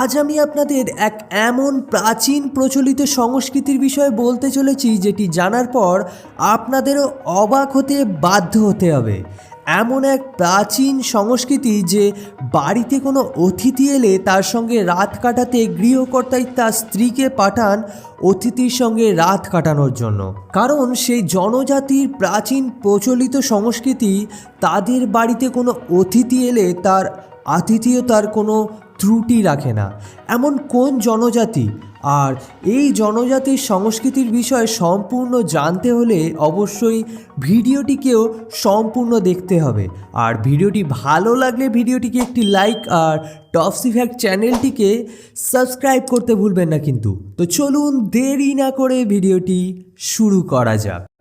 আজ আমি আপনাদের এক এমন প্রাচীন প্রচলিত সংস্কৃতির বিষয়ে বলতে চলেছি, যেটি জানার পর আপনাদেরও অবাক হতে বাধ্য হতে হবে। এমন এক প্রাচীন সংস্কৃতি যে বাড়িতে কোনো অতিথি এলে তার সঙ্গে রাত কাটাতে গৃহকর্তাই তার স্ত্রীকে পাঠান অতিথির সঙ্গে রাত কাটানোর জন্য। কারণ সেই জনজাতির প্রাচীন প্রচলিত সংস্কৃতি তাদের বাড়িতে কোনো অতিথি এলে তার আতিথেয়তার কোনো ত্রুটি রাখে না। এমন কোন জনজাতি? আর এই জনজাতির সংস্কৃতির বিষয়ে সম্পূর্ণ জানতে হলে অবশ্যই ভিডিওটিকেও সম্পূর্ণ দেখতে হবে। আর ভিডিওটি ভালো লাগলে ভিডিওটিকে একটি লাইক আর টপসি ফ্যাক্ট চ্যানেলটিকে সাবস্ক্রাইব করতে ভুলবেন না কিন্তু। তো চলুন দেরি না করে ভিডিওটি শুরু করা যাক।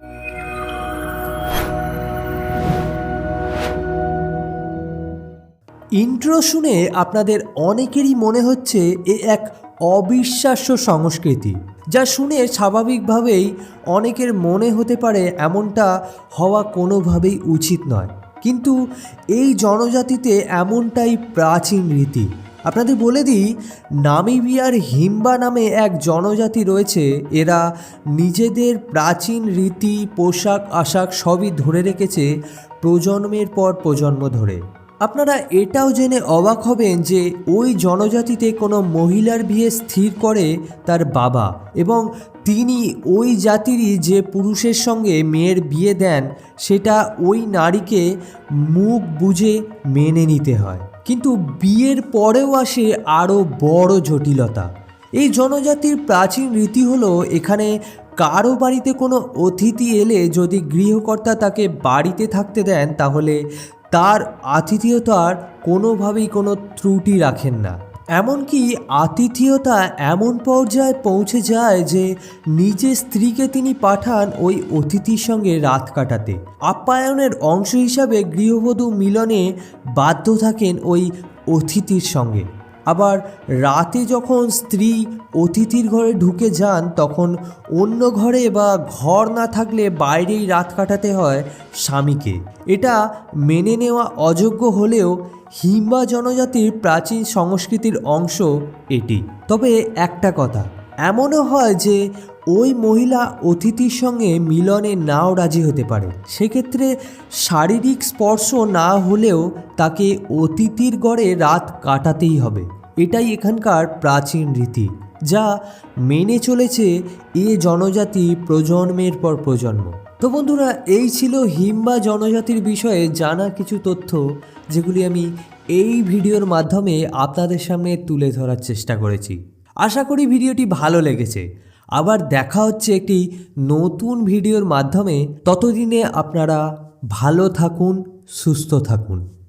ইন্ট্রো শুনে আপনাদের অনেকেরই মনে হচ্ছে এ এক অবিশ্বাস্য সংস্কৃতি, যা শুনে স্বাভাবিকভাবেই অনেকের মনে হতে পারে এমনটা হওয়া কোনোভাবেই উচিত নয়। কিন্তু এই জনজাতিতে এমনটাই প্রাচীন রীতি। আপনাদের বলে দিই, নামিবিয়ার হিম্বা নামে এক জনজাতি রয়েছে, এরা নিজেদের প্রাচীন রীতি, পোশাক, আশাক সবই ধরে রেখেছে প্রজন্মের পর প্রজন্ম ধরে। আপনারা এটাও জেনে অবাক হবেন যে ওই জনজাতিতে কোনো মহিলার বিয়ে স্থির করে তার বাবা এবং তিনি ওই জাতিরই যে পুরুষের সঙ্গে মেয়ের বিয়ে দেন, সেটা ওই নারীকে মুখ বুঝে মেনে নিতে হয়। কিন্তু বিয়ের পরেও আসে আরও বড় জটিলতা। এই জনজাতির প্রাচীন রীতি হলো, এখানে কারও বাড়িতে কোনো অতিথি এলে যদি গৃহকর্তা তাকে বাড়িতে থাকতে দেন, তাহলে তার আতিথেয়তার কোনোভাবেই কোনো ত্রুটি রাখেন না। এমনকি আতিথেয়তা এমন পর্যায়ে পৌঁছে যায় যে নিজের স্ত্রীকে তিনি পাঠান ওই অতিথির সঙ্গে রাত কাটাতে। আপ্যায়নের অংশ হিসাবে গৃহবধূ মিলনে বাধ্য থাকেন ওই অতিথির সঙ্গে। আবার রাতে যখন স্ত্রী অতিথির ঘরে ঢুকে যান, তখন অন্য ঘরে বা ঘর না থাকলে বাইরেই রাত কাটাতে হয় স্বামীকে। এটা মেনে নেওয়া অযোগ্য হলেও হিম্বা জনজাতির প্রাচীন সংস্কৃতির অংশ এটি। তবে একটা কথা এমনও হয় যে ওই মহিলা অতিথির সঙ্গে মিলনে নাও রাজি হতে পারে। সেক্ষেত্রে শারীরিক স্পর্শ না হলেও তাকে অতিথির গড়ে রাত কাটাতেই হবে। এটাই এখানকার প্রাচীন রীতি, যা মেনে চলেছে এ জনজাতি প্রজন্মের পর প্রজন্ম। তো বন্ধুরা, এই ছিল হিম্বা জনজাতির বিষয়ে জানা কিছু তথ্য, যেগুলি আমি এই ভিডিওর মাধ্যমে আপনাদের সামনে তুলে ধরার চেষ্টা করেছি। আশা করি ভিডিওটি ভালো লেগেছে। আবার দেখা হচ্ছে একটি নতুন ভিডিওর মাধ্যমে। ততদিনে আপনারা ভালো থাকুন, সুস্থ থাকুন।